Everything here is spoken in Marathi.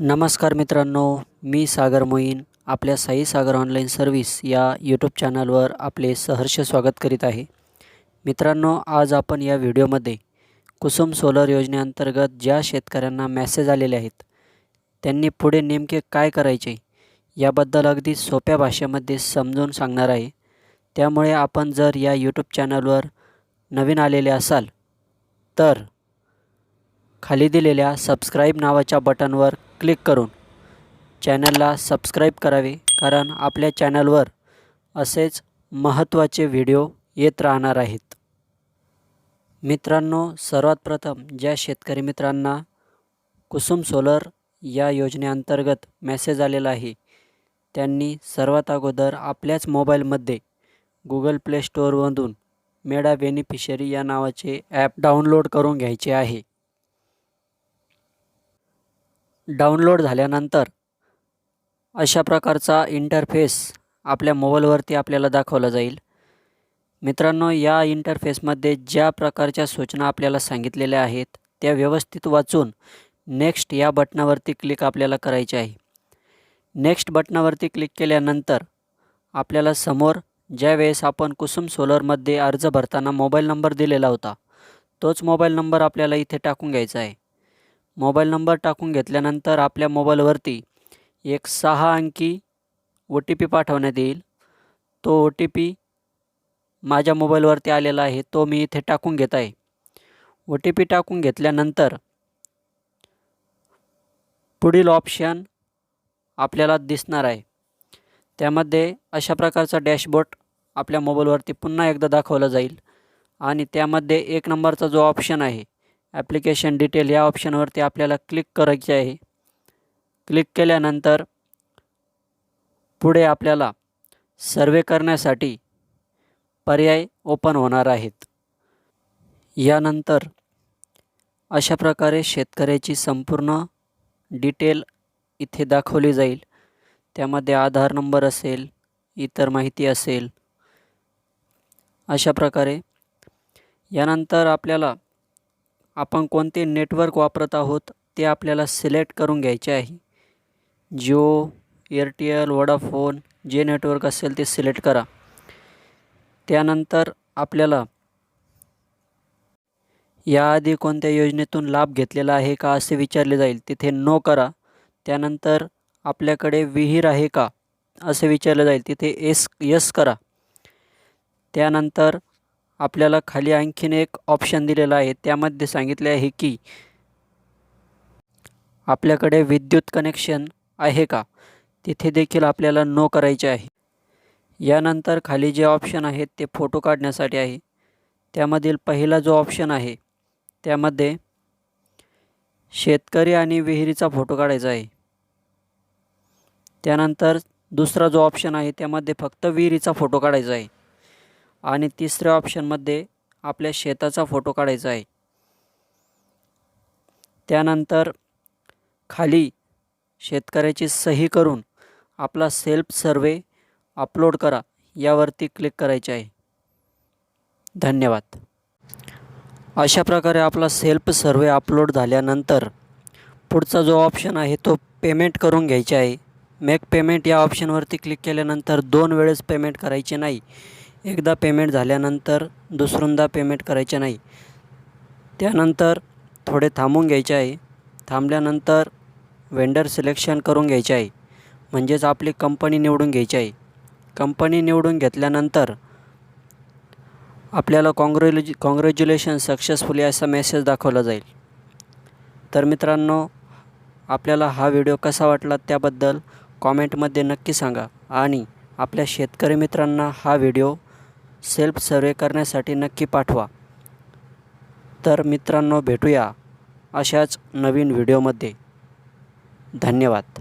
नमस्कार मित्रांनो मी सागर मोईन आपल्या साई सागर ऑनलाईन सर्व्हिस या यूट्यूब चॅनलवर आपले सहर्ष स्वागत करीत आहे. मित्रांनो आज आपण या व्हिडिओमध्ये कुसुम सोलर योजनेअंतर्गत ज्या शेतकऱ्यांना मॅसेज आलेले आहेत त्यांनी पुढे नेमके काय करायचे याबद्दल अगदी सोप्या भाषेमध्ये समजून सांगणार आहे. त्यामुळे आपण जर या यूट्यूब चॅनलवर नवीन आलेले असाल तर खाली दिलेल्या सबस्क्राईब नावाच्या बटनवर क्लिक करून चॅनलला सबस्क्राईब करावे कारण आपल्या चॅनलवर असेच महत्त्वाचे व्हिडिओ येत राहणार आहेत. मित्रांनो सर्वात प्रथम ज्या शेतकरी मित्रांना कुसुम सोलर या योजनेअंतर्गत मेसेज आलेला आहे त्यांनी सर्वात अगोदर आपल्याच मोबाईलमध्ये गुगल प्ले स्टोअरमधून मेडा बेनिफिशरी या नावाचे ॲप डाउनलोड करून घ्यायचे आहे. डाउनलोड झाल्यानंतर अशा प्रकारचा इंटरफेस आपल्या मोबाईलवरती आपल्याला दाखवला जाईल. मित्रांनो या इंटरफेसमध्ये ज्या प्रकारच्या सूचना आपल्याला सांगितलेल्या आहेत त्या व्यवस्थित वाचून नेक्स्ट या बटनावरती क्लिक आपल्याला करायचे आहे. नेक्स्ट बटनावरती क्लिक केल्यानंतर आपल्याला समोर ज्या वेळेस आपण कुसुम सोलरमध्ये अर्ज भरताना मोबाईल नंबर दिलेला होता तोच मोबाईल नंबर आपल्याला इथे टाकून घ्यायचा आहे. मोबाईल नंबर टाकून घेतल्यानंतर आपल्या मोबाईलवरती एक सहा अंकी ओ टी पी पाठवण्यात येईल. तो ओ टी पी माझ्या मोबाईलवरती आलेला आहे तो मी इथे टाकून घेत आहे. ओ टी पी टाकून घेतल्यानंतर पुढील ऑप्शन आपल्याला दिसणार आहे. त्यामध्ये अशा प्रकारचा डॅशबोर्ड आपल्या मोबाईलवरती पुन्हा एकदा दाखवला जाईल आणि त्यामध्ये एक नंबरचा जो ऑप्शन आहे ॲप्लिकेशन डिटेल या ऑप्शनवरती आपल्याला क्लिक करायचे आहे. क्लिक केल्यानंतर पुढे आपल्याला सर्वे करण्यासाठी पर्याय ओपन होणार आहेत. यानंतर अशा प्रकारे शेतकऱ्याची संपूर्ण डिटेल इथे दाखवली जाईल. त्यामध्ये आधार नंबर असेल इतर माहिती असेल अशा प्रकारे. यानंतर आपल्याला आपण कोणते नेटवर्क वापरत आहोत ते आपल्याला सिलेक्ट करून घ्यायचे आहे. जिओ एअरटेल वोडाफोन जे नेटवर्क असेल ते सिलेक्ट करा. त्यानंतर आपल्याला याआधी कोणत्या योजनेतून लाभ घेतलेला आहे का असे विचारले जाईल तिथे नो करा. त्यानंतर आपल्याकडे विहीर आहे का असे विचारले जाईल तिथे एस यस करा. त्यानंतर आपल्याला खाली आणखीन एक ऑप्शन दिलेला आहे. त्यामध्ये सांगितले आहे की आपल्याकडे विद्युत कनेक्शन आहे का? तिथे देखील आपल्याला नो करायचे आहे. यानंतर खाली जे ऑप्शन आहेत ते फोटो काढण्यासाठी आहे. त्यामधील पहिला जो ऑप्शन आहे त्यामध्ये शेतकरी आणि विहिरीचा फोटो काढायचा आहे. त्यानंतर दुसरा जो ऑप्शन आहे त्यामध्ये फक्त विहिरीचा फोटो काढायचा आहे. आणि तिसऱ्या ऑप्शनमध्ये आपल्या शेताचा फोटो काढायचा आहे. त्यानंतर खाली शेतकऱ्याची सही करून आपला सेल्फ सर्वे अपलोड करा यावरती क्लिक करायचे आहे. धन्यवाद. अशा प्रकारे आपला सेल्फ सर्वे अपलोड झाल्यानंतर पुढचा जो ऑप्शन आहे तो पेमेंट करून घ्यायचा आहे. मेक पेमेंट या ऑप्शनवरती क्लिक केल्यानंतर दोन वेळेस पेमेंट करायचे नाही. एकदा पेमेंट झाल्यानंतर दुसऱ्यांदा पेमेंट करायचे नाही. त्यानंतर थोडे थांबून घ्यायचे आहे. थांबल्यानंतर वेंडर सिलेक्शन करून घ्यायचे आहे. म्हणजेच आपली कंपनी निवडून घ्यायची आहे. कंपनी निवडून घेतल्यानंतर आपल्याला कॉंग्रॅल्यु कॉंग्रॅच्युलेशन सक्सेसफुली असा मेसेज दाखवला जाईल. तर मित्रांनो आपल्याला हा व्हिडिओ कसा वाटला त्याबद्दल कॉमेंटमध्ये नक्की सांगा. आणि आपल्या शेतकरी मित्रांना हा व्हिडिओ सेल्फ सर्वे करण्यासाठी नक्की पाठवा. तर मित्रांनो भेटूया अशाच नवीन व्हिडिओमध्ये. धन्यवाद.